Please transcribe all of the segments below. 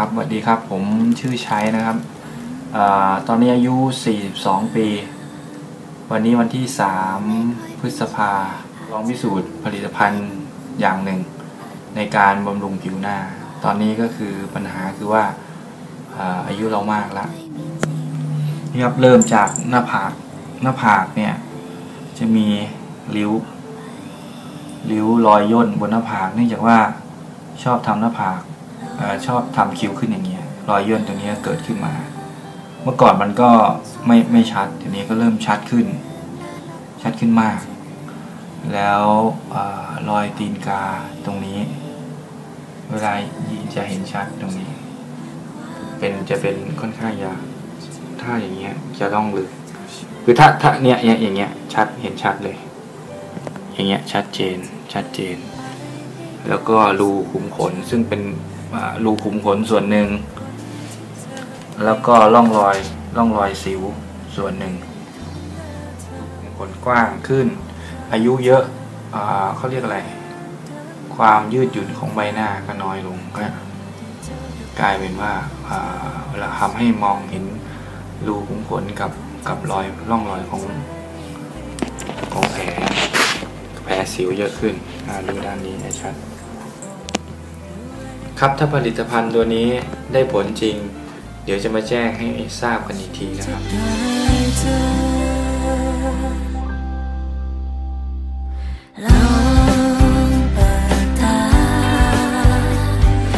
ครับสวัสดีครับ ผมชื่อชัยนะครับอตอนนี้อายุ 42 ปี วันนี้วันที่ 3 พฤษภาลองพิสูจน์ผลิตภัณฑ์อย่างหนึ่ง ในการบำรุงผิวหน้า ตอนนี้ก็คือปัญหาคือว่าอาอายุเรามากแล้วนี่ครับเริ่มจากหน้าผากหน้าผากเนี่ย จะมีริ้ว ริ้วรอยย่นบนหน้าผากเนื่องจากว่าชอบทำหน้าผาก อชอบทำคิ้วขึ้นอย่างเงี้ยรอยย่นตรงนี้เกิดขึ้นมา เมื่อก่อนมันก็ไม่ไม่ชัดทีนี้ก็เริ่มชัดขึ้น ชัดขึ้นมาก แล้วอรอยตีนกาตรงนี้ เวลายิงจะเห็นชัดตรงนี้ เป็นจะเป็นค่อนข้างยาวถ้าอย่างเงี้ยจะต้องลึกคือถ้าถ้าเนี้ยอย่างเงี้ยชัดเห็นชัดเลย อย่างเงี้ยชัดเจนชัดเจน แล้วก็รูขุมขนซึ่งเป็น รูขุมขนส่วนหนึ่ง แล้วก็ร่องรอยร่องรอยสิวส่วนหนึ่งขนกว้างขึ้น อายุเยอะอเขาเรียกอะไร ความยืดหยุ่นของใบหน้าก็น้อยลงก็กลายเป็นว่าเวลาทำให้มองเห็นรูขุมขนกับกับรอยร่องรอยของของแผลแผลสิวเยอะขึ้นดูด้านนี้ให้ชัด ครับถ้าผลิตภัณฑ์ตัวนี้ได้ผลจริง เดี๋ยวจะมาแจ้งให้ทราบกันอีกทีนะครับ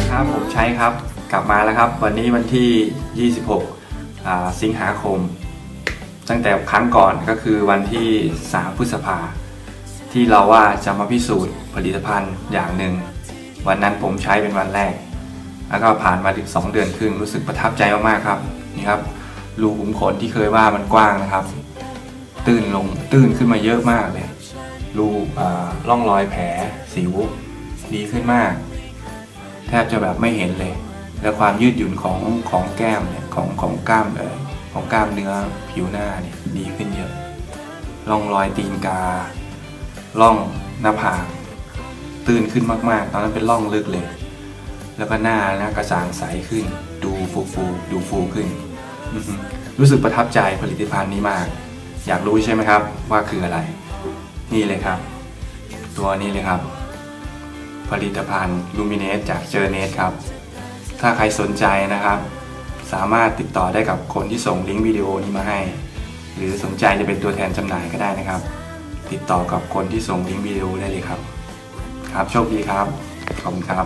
ครับผมใช้ครับกลับมาแล้วครับ วันนี้วันที่ 26 สิงหาคม ตั้งแต่ครั้งก่อนก็คือวันที่ 3 พฤษภา ที่เราว่าจะมาพิสูจน์ผลิตภัณฑ์อย่างหนึ่ง วันนั้นผมใช้เป็นวันแรก แล้วก็ผ่านมาถึง2เดือนครึ่งรู้สึกประทับใจมากๆครับนี่ครับรูขุมขนที่เคยว่ามันกว้างนะครับ ตื้นลงตื้นขึ้นมาเยอะมากเลยรูอ่าร่องรอยแผลสิวดีขึ้นมาก แทบจะแบบไม่เห็นเลย และความยืดหยุ่นของของแก้มเนี่ยของของกล้ามเออของกล้ามเนื้อผิวหน้าเนี่ยดีขึ้นเยอะร่องรอยตีนกา ร่องหน้าผาก ตื่นขึ้นมากๆ ตอนนั้นเป็นร่องลึกเลย แล้วก็หน้าหน้ากระจ่างใสขึ้น ดูฟูฟูดูฟูขึ้น รู้สึกประทับใจผลิตภัณฑ์นี้มาก อยากรู้ใช่ไหมครับ ว่าคืออะไร นี่เลยครับ ตัวนี้เลยครับ ผลิตภัณฑ์ลูมิเนสจากเจอเนสครับ ถ้าใครสนใจนะครับ สามารถติดต่อได้กับคนที่ส่งลิงก์วิดีโอนี้มาให้ หรือสนใจจะเป็นตัวแทนจำหน่ายก็ได้นะครับติดต่อกับคนที่ส่งลิงก์วิดีโอได้เลยครับ ครับโชคดีครับ ขอบคุณครับ